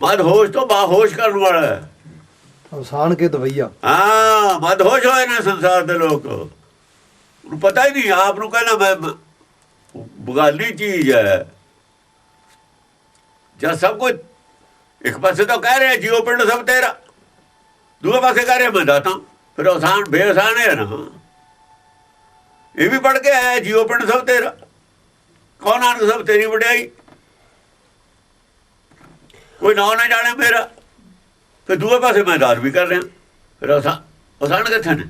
ਮਦ ਹੋਸ਼ ਤੋਂ ਬਾਹੋਸ਼ ਕਰਨ ਵਾਲਾ ਹੈ। ਅਵਸਾਨ ਕੇ ਦਵਈਆ। ਹਾਂ ਮਦ ਹੋਸ਼ ਹੋਏ ਨੇ ਸੰਸਾਰ ਦੇ ਲੋਕ। ਉਹਨੂੰ ਪਤਾ ਹੀ ਨਹੀਂ ਆਪ ਨੂੰ ਕਹਿੰਦਾ ਮੈਂ ਬਗਾਲੀ ਚੀਜ਼ ਹੈ। ਜਦ ਸਭ ਕੁਝ ਇੱਕ ਪਾਸੇ ਤਾਂ ਕਹਿ ਰਿਹਾ ਜੀਵ ਪਿੰਡ ਸਭ ਤੇਰਾ। ਦੂਏ ਪਾਸੇ ਕਹਿ ਰਿਹਾ ਮੈਂ ਦਾਤਾ। ਫਿਰ ਆਸਾਨ ਬੇਅਸਾਨ ਹੈ ਨਾ। ਇਹ ਵੀ ਪੜ ਕੇ ਆਇਆ ਜੀਵ ਪਿੰਡ ਸਭ ਤੇਰਾ। ਕੌਣ ਆਨ ਸਭ ਤੇਰੀ ਵਡਿਆਈ? ਕੋਈ ਨਾ ਨਾ ਜਾਣੇ ਮੇਰਾ ਫਿਰ ਦੂਏ ਪਾਸੇ ਮੈਂ ਦਾਰ ਵੀ ਕਰ ਰਿਹਾ। ਫਿਰ ਆਸਾਨ ਆਸਾਨ ਕਿੱਥੇ ਨੇ?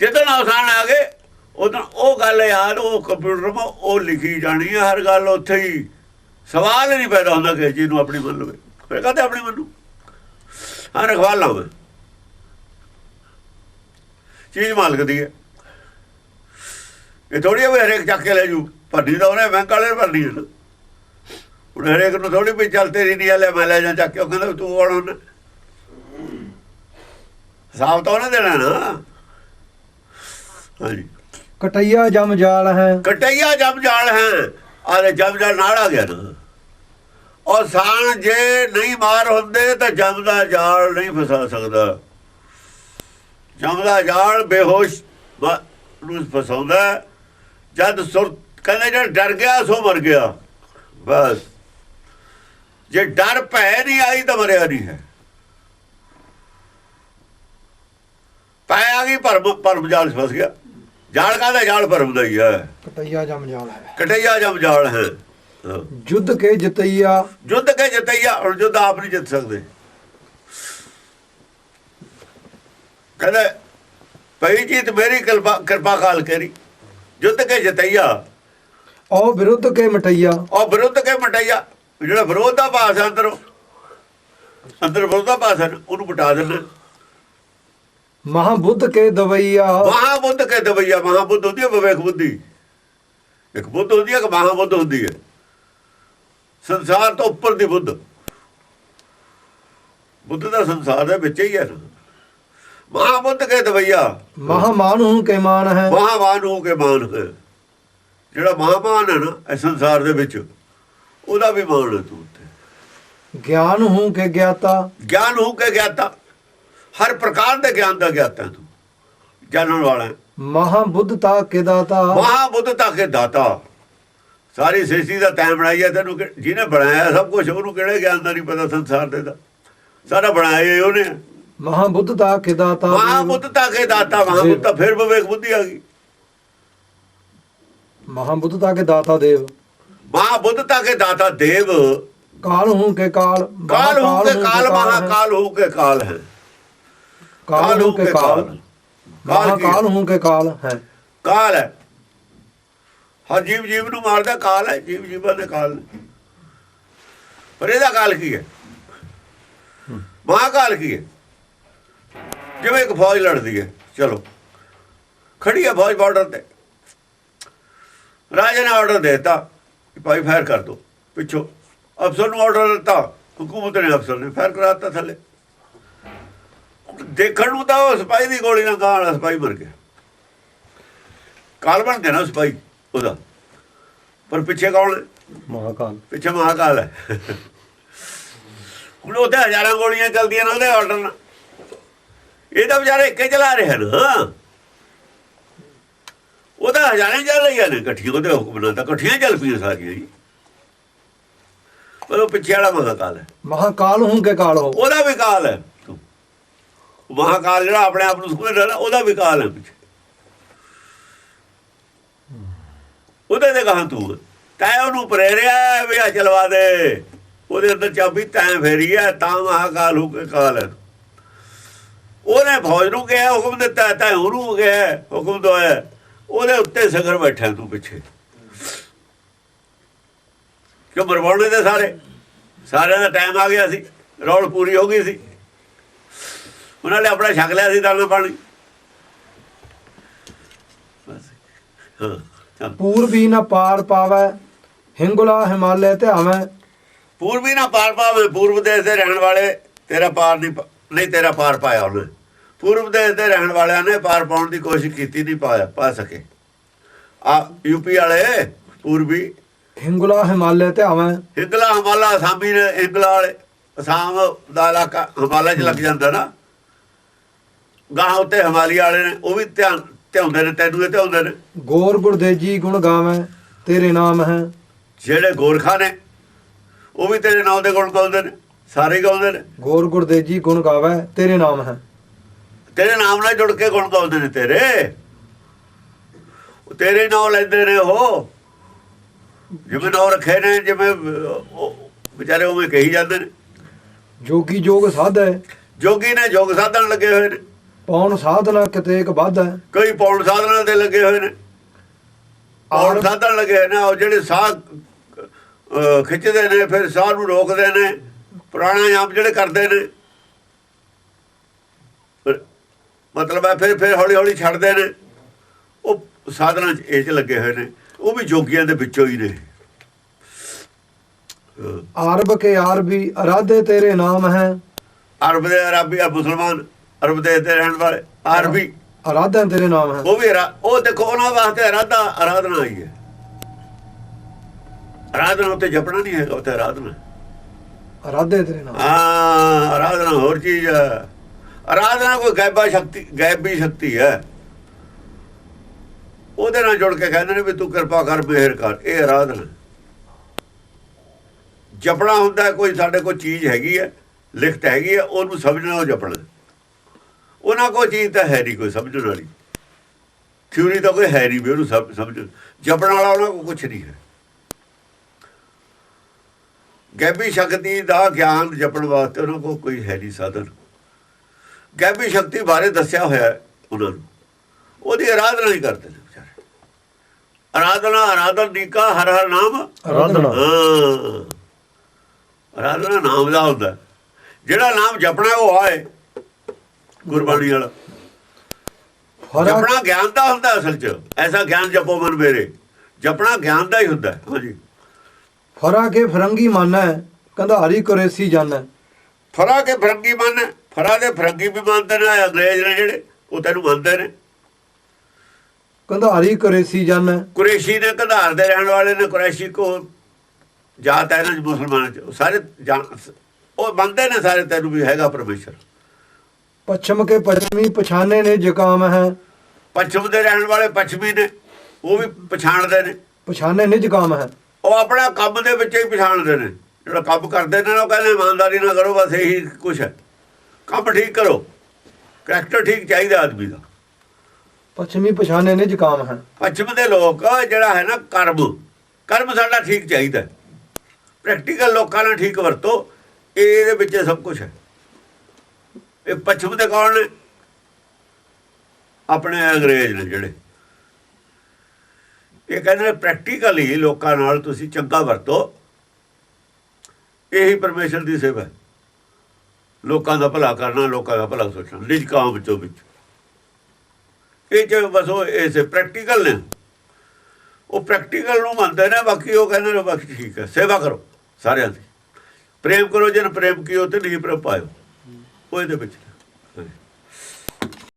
ਜਦੋਂ ਆਸਾਨ ਆ ਗਏ, ਉਦੋਂ ਉਹ ਗੱਲ ਯਾਦ, ਉਹ ਕੰਪਿਊਟਰ 'ਮਾ ਉਹ ਲਿਖੀ ਜਾਣੀ ਹੈ ਹਰ ਗੱਲ ਉੱਥੇ ਹੀ। ਸਵਾਲ ਨਹੀਂ ਪੈਦਾ ਹੁੰਦਾ ਕਿ ਚੀਜ਼ ਨੂੰ ਆਪਣੀ ਮੰਨ ਲਵੇ ਫਿਰ ਕਹਤੇ ਆਪਣੀ ਮੰਨੂ? ਹਾਂ ਰਖਵਾ ਲਾਵੇਂ ਚੀਜ਼ ਮਾਲਕ ਦੀ ਹੈ। ਇਹ ਥੋੜੀ ਵੀ ਹਰੇਕ ਚੱਕ ਕੇ ਲੈ ਜੂ। ਭਰਨੀ ਤਾਂ ਉਹਨੇ, ਬੈਂਕ ਵਾਲੇ ਨੇ ਭਰਨੀ ਹੈ ਨਾ। ਹੁਣ ਹਰੇਕ ਨੂੰ ਥੋੜੀ ਵੀ ਚੱਲ ਤੇਰੀ ਨਹੀਂ ਲੈ ਮੈਂ ਲੈ ਜਾ ਚੱਕ ਕੇ ਉਹ ਕਹਿੰਦਾ ਤੂੰ ਕੌਣ ਹੁਣ ਹਿਸਾਬ ਤਾਂ ਉਹਨੇ ਦੇਣਾ ਨਾ। ਹਾਂਜੀ। ਕਟਈਆ ਜਮ ਜਾਲ ਹੈ। ਕਟਈਆ ਜਮ ਜਾਲ ਹੈ। ਆਲੇ ਜਮ ਜਾਲ ਨਾਲ ਆ ਗਿਆ ਨਾ। ਔਰ ਸਾਨ ਜੇ ਨਹੀਂ ਮਾਰ ਹੁੰਦੇ ਤਾਂ ਜਮ ਦਾ ਜਾਲ ਨਹੀਂ ਫਸਾ ਸਕਦਾ। ਜਮ ਦਾ ਜਾਲ ਬੇਹੋਸ਼ ਨੂੰ ਫਸਾਉਂਦਾ। ਜਦ ਸੁਰ ਕਹਿੰਦੇ ਜਦ ਡਰ ਗਿਆ ਸੋ ਮਰ ਗਿਆ। ਬਸ। ਜੇ ਡਰ ਭੈ ਨਹੀਂ ਆਈ ਤਾਂ ਮਰਿਆ ਨਹੀਂ ਹੈ। ਪੈ ਆ ਗਈ ਭਰਮ ਭਰਮ ਜਾਲ ਫਸ ਗਿਆ। ਜਾਲ ਕਾਹਦਾ? ਜਾਲ ਭਰਮ ਦਾ ਹੀ ਹੈ। ਕਟਈਆ ਜਮ ਜਾਲ ਹੈ। ਕਟਈਆ ਜਮ ਜਾਲ ਹੈ। ਜੁੱਧ ਕੇ ਜਿਤਈਆ। ਜੁੱਧ ਕੇ ਜਿੱਤਈਆ ਹੁਣ ਜੁੱਧ ਆਪ ਨਹੀਂ ਜਿੱਤ ਸਕਦੇ। ਕਹਿੰਦੇ ਪਈ ਜੀਤ ਮੇਰੀ ਕਿਰਪਾ ਕਿਰਪਾ ਕਾਲ ਕਰੀ। ਜੁੱਧ ਕੇ ਜਿੱਤਈਆ। ਔ ਵਿਰੁੱਧ ਕੇ ਮਟਈਆ। ਉਹ ਵਿਰੁੱਧ ਕੇ ਮਟਈਆ। ਜਿਹੜਾ ਵਿਰੋਧ ਦਾ ਭਾਸ ਹੈ ਅੰਦਰੋਂ ਅੰਦਰ ਵਿਰੋਧ ਦਾ ਭਾਸ ਹੈ ਉਹਨੂੰ ਮਟਾ ਦੇਣਾ ਮਹਾਬੁੱਧ ਕੇ ਦਵਈਆ। ਮਹਾਬੁੱਧ ਕੇ ਦਵਈਆ ਮਹਾਬੁੱਧ ਹੁੰਦੀ ਹੈ ਵਿਵੇਕ ਬੁੱਧੀ। ਇੱਕ ਬੁੱਧ ਹੁੰਦੀ ਹੈ ਕਿ ਮਹਾਬੁੱਧ ਹੁੰਦੀ ਹੈ। ਸੰਸਾਰ ਤੋਂ ਉੱਪਰ ਦੀ ਬੁੱਧ। ਬੁੱਧ ਦਾ ਸੰਸਾਰ ਦੇ ਵਿੱਚ ਹੀ ਹੈ। ਮਹਾਬੁੱਧ ਕੇ ਦਵਈਆ। ਮਹਾਮਾਨੂ ਕੇ ਮਾਨ ਹੈ ਮਹਾਮਾਨ ਹੋ ਕੇ ਮਾਨ ਹੈ ਜਿਹੜਾ ਮਹਾਮਾਨ ਹੈ ਨਾ ਇਸ ਸੰਸਾਰ ਦੇ ਵਿੱਚ। ਉਹਦਾ ਵੀ ਮਾਨ ਹੈ। ਤੂੰ ਉੱਤੇ ਗਿਆਨ ਹੂੰ ਕੇ ਗਿਆਤਾ। ਗਿਆਨ ਹੋ ਕੇ ਗਿਆਤਾ। ਹਰ ਪ੍ਰਕਾਰ ਦੇ ਗਿਆਨ ਦਾ ਗਿਆਤਾ ਤੂੰ। ਜਾਣਨ ਵਾਲਾ ਮਹਾਬੁੱਧਤਾ ਕੇ ਦਾਤਾ। ਮਹਾਬੁੱਧਤਾ ਕੇ ਦਾਤਾ। ਸਾਰੀ ਸ੍ਰਿਸ਼ਟੀ ਦਾ ਤੈਂ ਬਣਾਈ ਹੈ ਤੈਨੂੰ ਜਿਹਨੇ ਬਣਾਇਆ ਸਭ ਕੁਝ ਉਹਨੂੰ ਕਿਹੜੇ ਗਿਆਨ ਦਾ ਨਹੀਂ ਪਤਾ ਸੰਸਾਰ ਦੇ ਦਾ? ਸਾਰਾ ਬਣਾਇਆ ਉਹਨੇ। ਮਹਾਬੁੱਧਤਾ ਕੇ ਦਾਤਾ। ਮਹਾਬੁੱਧਤਾ ਕੇ ਦਾਤਾ ਮਹਾਬੁੱਧਤਾ ਫਿਰ ਵਿਵੇਕ ਬੁੱਧੀ ਆ ਗਈ। ਮਹਾਬੁੱਧਤਾ ਕੇ ਦਾਤਾ ਦੇਵ। ਮਹਾਬੁੱਧਤਾ ਕੇ ਦਾਤਾ ਦੇਵ। ਕਾਲ ਹੂੰ ਕੇ ਕਾਲ ਕਾਲ ਹੋ ਕੇ ਕਾਲ ਹੈ। ਮਹਾਕਾਲ ਹੋ ਕੇ ਕਾਲ ਹੈ। ਕਾਲ ਹੂੰ ਕੇ ਕਾਲ। ਕਾਲ। ਮਹਾਕਾਲ ਹੂੰ ਕੇ ਕਾਲ ਹੈ। ਕਾਲ ਹੈ। ਹਰ ਜੀਵ ਜੀਵ ਨੂੰ ਮਾਰਦਾ ਕਾਲ ਹੈ ਜੀਵ ਜੀਵਾਂ ਦੇ ਕਾਲ। ਪਰ ਇਹਦਾ ਕਾਲ ਕੀ ਹੈ? ਮਹਾਕਾਲ ਕੀ ਹੈ? ਜਿਵੇਂ ਇੱਕ ਫੌਜ ਲੜਦੀ ਹੈ। ਚਲੋ। ਖੜੀ ਹੈ ਫੌਜ ਬਾਰਡਰ ਤੇ। ਰਾਜੇ ਨੇ ਆਰਡਰ ਦਿੱਤਾ। ਭਾਈ ਫਾਇਰ ਕਰ ਦੋ। ਪਿੱਛੋਂ ਅਫਸਰ ਨੂੰ ਆਰਡਰ ਦਿੱਤਾ। ਹਕੂਮਤ ਨੇ ਅਫਸਰ ਨੇ ਫਾਇਰ ਕਰਾਤਾ ਥੱਲੇ। ਦੇਖਣ ਨੂੰ ਤਾਂ ਉਹ ਸਿਪਾਹੀ ਦੀ ਗੋਲੀ ਨਾਲ ਗਾਂ ਵਾਲਾ ਸਿਪਾਹੀ ਮਰ ਗਿਆ। ਕਾਲ ਬਣ ਗਿਆ ਨਾ ਸਿਪਾਹੀ ਉਹਦਾ। ਪਰ ਪਿੱਛੇ ਕੌਣ ਮਹਾਕਾਲ। ਪਿੱਛੇ ਮਹਾਕਾਲ ਹੈ। ਹੁਣ ਉਹਦੇ ਹਜ਼ਾਰਾਂ ਗੋਲੀਆਂ ਚੱਲਦੀਆਂ ਨੇ ਉਹਦੇ ਆਰਡਰ ਨਾਲ। ਇਹ ਤਾਂ ਵਿਚਾਰੇ ਇੱਕੇ ਚਲਾ ਰਹੇ ਹਨ। ਉਹਦਾ ਹਜ਼ਾਰਾਂ ਹੀ ਚੱਲ ਰਹੀਆਂ ਨੇ ਇਕੱਠੀਆਂ ਉਹਦੇ ਹੁਕਮ ਨਾਲ ਤਾਂ ਇਕੱਠੀਆਂ ਚੱਲ ਪਈਆਂ ਸਾਰੀਆਂ ਜੀ ਪਰ ਉਹ ਪਿੱਛੇ ਵਾਲਾ ਮਹਾਕਾਲ ਹੈ ਮਹਾਕਾਲ ਹੂੰ ਕੇ ਕਾਲ ਹੋ ਉਹਦਾ ਵੀ ਕਾਲ ਹੈ ਮਹਾਕਾਲ ਜਿਹੜਾ ਆਪਣੇ ਆਪ ਨੂੰ ਸਮਝਦਾ ਨਾ ਉਹਦਾ ਵੀ ਕਾਲ ਹੈ ਪਿੱਛੇ ਉਹਦੇ ਦੇ ਕਹਾਂ ਤੂੰ ਤੈ ਉਹਨੂੰ ਪ੍ਰੇਰਿਆ ਵੀ ਆ ਚਲਵਾ ਦੇ ਉਹਦੇ ਅੰਦਰ ਚਾਬੀ ਤੈ ਫੇਰੀ ਹੈ ਤਾਂ ਮਹਾਕਾਲ ਹੋ ਕੇ ਕਾਲ ਹੈ ਉਹਨੇ ਫੌਜ ਨੂੰ ਕਿਹਾ ਹੁਕਮ ਦਿੱਤਾ ਤੈਂ ਉਹਨੂੰ ਕਿਹਾ ਹੁਕਮ ਦਵਾਇਆ ਉਹਦੇ ਉੱਤੇ ਸਗਰ ਬੈਠਾ ਤੂੰ ਪਿੱਛੇ। ਕਿਉਂ ਮਰਵਾਉਣੇ ਦੇ ਸਾਰੇ? ਸਾਰਿਆਂ ਦਾ ਟਾਈਮ ਆ ਗਿਆ ਸੀ। ਰੌਲ ਪੂਰੀ ਹੋ ਗਈ ਸੀ। ਉਹਨਾਂ ਨੇ ਆਪਣਾ ਛਕ ਲਿਆ ਸੀ ਦਾਣਾ ਪਾਣੀ। ਪੂਰਬੀ ਨ ਪਾਰ ਪਾਵੈ ਹਿੰਗੁਲਾ ਹਿਮਾਲਯ ਧਿਆਵੈ ਪੂਰਬੀ ਨਾ ਪਾਰ ਪਾਵੇ ਪੂਰਬ ਦੇਸ਼ ਦੇ ਰਹਿਣ ਵਾਲੇ ਤੇਰਾ ਪਾਰ ਨਹੀਂ ਨਹੀਂ ਤੇਰਾ ਪਾਰ ਪਾਇਆ ਉਹਨੇ। ਪੂਰਬ ਦੇਸ਼ ਦੇ ਰਹਿਣ ਵਾਲਿਆਂ ਨੇ ਪਾਰ ਪਾਉਣ ਦੀ ਕੋਸ਼ਿਸ਼ ਕੀਤੀ ਨਹੀਂ ਪਾਇਆ ਪਾ ਸਕੇ। ਆ ਯੂਪੀ ਵਾਲੇ ਪੂਰਬੀ। ਹਿੰਗੁਲਾ ਹਿਮਾਲਯ ਧਿਆਵੈ ਹਿੰਗਲਾ ਹਮਾਲਾ ਅਸਾਮੀ ਨੇ ਹਿੰਗਲਾ ਵਾਲੇ ਅਸਾਮ ਦਾ ਇਲਾਕਾ ਹਮਾਲਾ 'ਚ ਲੱਗ ਜਾਂਦਾ ਨਾ। ਗਾਹ ਉੱਤੇ ਹਿਮਾਲੀ ਵਾਲੇ ਨੇ ਉਹ ਵੀ ਧਿਆਨ ਧਿਆਉਂਦੇ ਨੇ ਤੈਨੂੰ ਇਹ ਧਿਆਉਂਦੇ ਨੇ। ਗੋਰ ਗੁਰਦੇਜੀ ਗੁਣ ਗਾਵੈ ਤੇਰੇ ਨਾਮ ਹੈ। ਜਿਹੜੇ ਗੋਰਖਾ ਨੇ ਉਹ ਵੀ ਤੇਰੇ ਨਾਂ ਦੇ ਗੁਣ ਗਾਉਂਦੇ ਨੇ ਸਾਰੇ ਗਾਉਂਦੇ ਨੇ। ਗੋਰ ਗੁਰਦੇਜੀ ਗੁਣ ਗਾਵੈ ਤੇਰੇ ਨਾਮ ਹੈ। ਤੇਰੇ ਨਾਮ ਨਾਲ ਜੁੜ ਕੇ ਗੁਣ ਗਾਉਂਦੇ ਨੇ ਤੇਰੇ। ਤੇਰੇ ਨਾਂ ਲੈਂਦੇ ਨੇ ਉਹ। ਜਿਵੇਂ ਨਾਂ ਰੱਖੇ ਨੇ ਜਿਵੇਂ ਵਿਚਾਰੇ ਉਵੇਂ ਕਹੀ ਜਾਂਦੇ ਨੇ। ਜੋਗੀ ਜੋਗ ਸਾਧੈ ਜੋਗੀ ਨੇ ਜੋਗ ਸਾਧਨ ਲੱਗੇ ਹੋਏ ਨੇ। ਪੌਣ ਸਾਧਨਾ ਕਿਤੇਕ ਵਾਧੈ ਕਈ ਪੌਣ ਸਾਧਨਾਂ ਤੇ ਲੱਗੇ ਹੋਏ ਨੇ। ਪੌਣ ਆਰ- ਸਾਧਨ ਲੱਗੇ ਨੇ ਉਹ ਜਿਹੜੇ ਸਾਹ ਖਿੱਚਦੇ ਨੇ ਫਿਰ ਸਾਹ ਨੂੰ ਰੋਕਦੇ ਨੇ। ਪ੍ਰਾਣਾਯਾਮ ਜਿਹੜੇ ਕਰਦੇ ਨੇ ਫਿਰ ਮਤਲਬ ਹੈ ਫਿਰ ਫਿਰ ਹੌਲੀ ਹੌਲੀ ਛੱਡਦੇ ਨੇ। ਉਹ ਸਾਧਨਾਂ 'ਚ ਇਹ 'ਚ ਲੱਗੇ ਹੋਏ ਨੇ। ਉਹ ਵੀ ਜੋਗੀਆਂ ਦੇ ਵਿੱਚੋਂ ਹੀ ਨੇ। ਅਹ, ਆਰਬ ਕੇ ਆਰਬੀ ਅਰਾਧੇ ਤੇਰੇ ਨਾਮ ਹੈ। ਅਰਬ ਦੇ ਅਰਬੀ ਆ ਮੁਸਲਮਾਨ ਅਰਬ ਦੇ ਤੇ ਰਹਿਣ ਵਾਲੇ ਅਰਬੀ ਅਰਾਧਾ ਤੇਰੇ ਨਾਮ ਹੈ। ਉਹ ਵੀ ਉਹ ਦੇਖੋ ਉਹਨਾਂ ਵਾਸਤੇ ਅਰਾਧਾ ਆਰਾਧਨਾ ਆਈ ਹੈ। ਆਰਾਧਨਾ ਉੱਤੇ ਜਪਣਾ ਨਹੀਂ ਹੈਗਾ ਉੱਤੇ ਆਰਾਧਨਾ ਅਰਾਧੇ ਤੇਰੇ ਨਾਮ ਹਾਂ। ਆਰਾਧਨਾ ਹੋਰ ਚੀਜ਼ ਹੈ। ਆਰਾਧਨਾ ਕੋਈ ਗਾਇਬਾ ਸ਼ਕਤੀ, ਗਾਇਬੀ ਸ਼ਕਤੀ ਹੈ। ਉਹਦੇ ਨਾਲ ਜੁੜ ਕੇ ਕਹਿੰਦੇ ਨੇ ਵੀ ਤੂੰ ਕਿਰਪਾ ਕਰ, ਮਿਹਰ ਕਰ। ਇਹ ਆਰਾਧਨਾ ਜਪਣਾ ਹੁੰਦਾ ਕੋਈ ਸਾਡੇ ਕੋਲ ਚੀਜ਼ ਹੈਗੀ ਹੈ, ਲਿਖਤ ਹੈਗੀ ਹੈ, ਉਹਨੂੰ ਸਮਝਣਾ, ਉਹ ਜਪਣਾ। ਉਹਨਾਂ ਕੋਲ ਚੀਜ਼ ਤਾਂ ਹੈ ਨਹੀਂ ਕੋਈ ਸਮਝਣ ਵਾਲੀ। ਥਿਊਰੀ ਤਾਂ ਕੋਈ ਹੈ ਨਹੀਂ ਵੀ ਉਹਨੂੰ ਸਮ- ਸਮਝ ਜਪਣ ਵਾਲਾ ਉਹਨਾਂ ਕੋਲ ਕੁਝ ਨਹੀਂ ਹੈ। ਗੈਬੀ ਸ਼ਕਤੀ ਦਾ ਗਿਆਨ ਜਪਣ ਵਾਸਤੇ ਉਹਨਾਂ ਕੋਲ ਕੋਈ ਹੈ ਨਹੀਂ ਸਾਧਨ। ਗੈਬੀ ਸ਼ਕਤੀ ਬਾਰੇ ਦੱਸਿਆ ਹੋਇਆ ਹੈ ਉਹਨਾਂ ਨੂੰ। ਉਹਦੀ ਆਰਾਧਨਾ ਨਹੀਂ ਕਰਦੇ ਨੇ ਵਿਚਾਰੇ। ਆਰਾਧਨਾ ਆਰਾਧਨ ਨੀਕਾ ਹਰ ਹਰ ਨਾਮ। ਆਰਾਧਨਾ ਹਾਂ। ਆਰਾਧਨਾ ਨਾਮ ਦਾ ਹੁੰਦਾ ਜਿਹੜਾ ਨਾਮ ਜਪਣਾ ਉਹ ਆਏ ਗੁਰਬਾਣੀ ਵਾਲਾ। ਜਪਣਾ ਗਿਆਨ ਦਾ ਹੁੰਦਾ ਅਸਲ 'ਚ। ਐਸਾ ਗਿਆਨ ਜਪੋ ਮਨ ਮੇਰੇ। ਜਪਣਾ ਗਿਆਨ ਦਾ ਹੀ ਹੁੰਦਾ ਹਾਂਜੀ। ਫਰਾ ਕੇ ਫਰੰਗੀ ਮਾਨੈ ਕੰਧਾਰੀ ਕੁਰੇਸੀ ਜਾਣੈ। ਫਰਾ ਕੇ ਫਰੰਗੀ ਮੰਨ। ਫਰਾ ਦੇ ਫਰੰਗੀ ਵੀ ਮੰਨਦੇ ਨੇ ਅੰਗਰੇਜ਼ ਨੇ ਜਿਹੜੇ ਉਹ ਤੈਨੂੰ ਮੰਨਦੇ ਨੇ। ਕੰਧਾਰੀ ਕੁਰੇਸੀ ਜਾਣੈ ਕੁਰੇਸ਼ੀ ਨੇ ਕਧਾਰ ਦੇ ਰਹਿਣ ਵਾਲੇ ਨੇ ਕੁਰੈਸ਼ੀ ਕੋ ਜਾਤ ਹੈ ਇਹਨਾਂ ਮੁਸਲਮਾਨਾਂ ਚ ਸਾਰੇ ਉਹ ਮੰਨਦੇ ਨੇ ਸਾਰੇ ਤੈਨੂੰ ਵੀ ਹੈਗਾ ਪਰਮੇਸ਼ਰ। ਪੱਛਮ ਕੇ ਪੱਛਮੀ ਪਛਾਨੇ ਨੇ ਜ਼ੁਕਾਮ ਹੈ। ਪੱਛਮ ਦੇ ਰਹਿਣ ਵਾਲੇ ਪੱਛਮੀ ਨੇ ਉਹ ਵੀ ਪਛਾਣਦੇ ਨੇ। ਪਛਾਨੇ ਨਿਜ ਕਾਮ ਹੈ। ਉਹ ਆਪਣਾ ਕੰਮ ਦੇ ਵਿੱਚ ਹੀ ਪਛਾਣਦੇ ਨੇ। ਜਿਹੜਾ ਕੰਮ ਕਰਦੇ ਨੇ ਉਹ ਕਹਿੰਦੇ ਇਮਾਨਦਾਰੀ ਨਾਲ ਕਰੋ ਬਸ ਇਹੀ ਕੁਛ ਹੈ। ਕੰਮ ਠੀਕ ਕਰੋ। ਕਰੈਕਟਰ ਠੀਕ ਚਾਹੀਦਾ ਆਦਮੀ ਦਾ। ਪੱਛਮੀ ਪਛਾਨੇ ਨਿਜ ਕਾਮ ਹੈ। ਪੱਛਮ ਦੇ ਲੋਕ ਜਿਹੜਾ ਹੈ ਨਾ ਕਰਮ। ਕਰਮ ਸਾਡਾ ਠੀਕ ਚਾਹੀਦਾ ਪ੍ਰੈਕਟੀਕਲ ਲੋਕਾਂ ਨਾਲ ਠੀਕ ਵਰਤੋ ਇਹ ਇਹਦੇ ਵਿੱਚ ਸਭ ਕੁਝ ਹੈ। ਇਹ ਪੱਛਮ ਦੇ ਕੌਣ ਨੇ? ਆਪਣੇ ਅੰਗਰੇਜ਼ ਨੇ ਜਿਹੜੇ। ਇਹ ਕਹਿੰਦੇ ਨੇ ਪ੍ਰੈਕਟੀਕਲੀ ਲੋਕਾਂ ਨਾਲ ਤੁਸੀਂ ਚੰਗਾ ਵਰਤੋ। ਇਹੀ ਪਰਮੇਸ਼ਰ ਦੀ ਸੇਵਾ ਹੈ। ਲੋਕਾਂ ਦਾ ਭਲਾ ਕਰਨਾ, ਲੋਕਾਂ ਦਾ ਭਲਾ ਸੋਚਣਾ ਨਿਜ ਕਾਮ ਵਿੱਚੋਂ ਵਿੱਚ। ਇਹ ਚ ਬਸ ਉਹ ਇਸੇ ਪ੍ਰੈਕਟੀਕਲ ਨੇ। ਉਹ ਪ੍ਰੈਕਟੀਕਲ ਨੂੰ ਮੰਨਦੇ ਨੇ, ਬਾਕੀ ਉਹ ਕਹਿੰਦੇ ਨੇ, ਬਾਕੀ ਠੀਕ ਹੈ, ਸੇਵਾ ਕਰੋ ਸਾਰਿਆਂ ਦੀ। ਪ੍ਰੇਮ ਕਰੋ ਜਨ ਪ੍ਰੇਮ ਕੀਓ ਤੇ ਨਹੀਂ ਪ੍ਰੇਮ ਪਾਇਓ। ਉਹ ਇਹਦੇ ਵਿੱਚ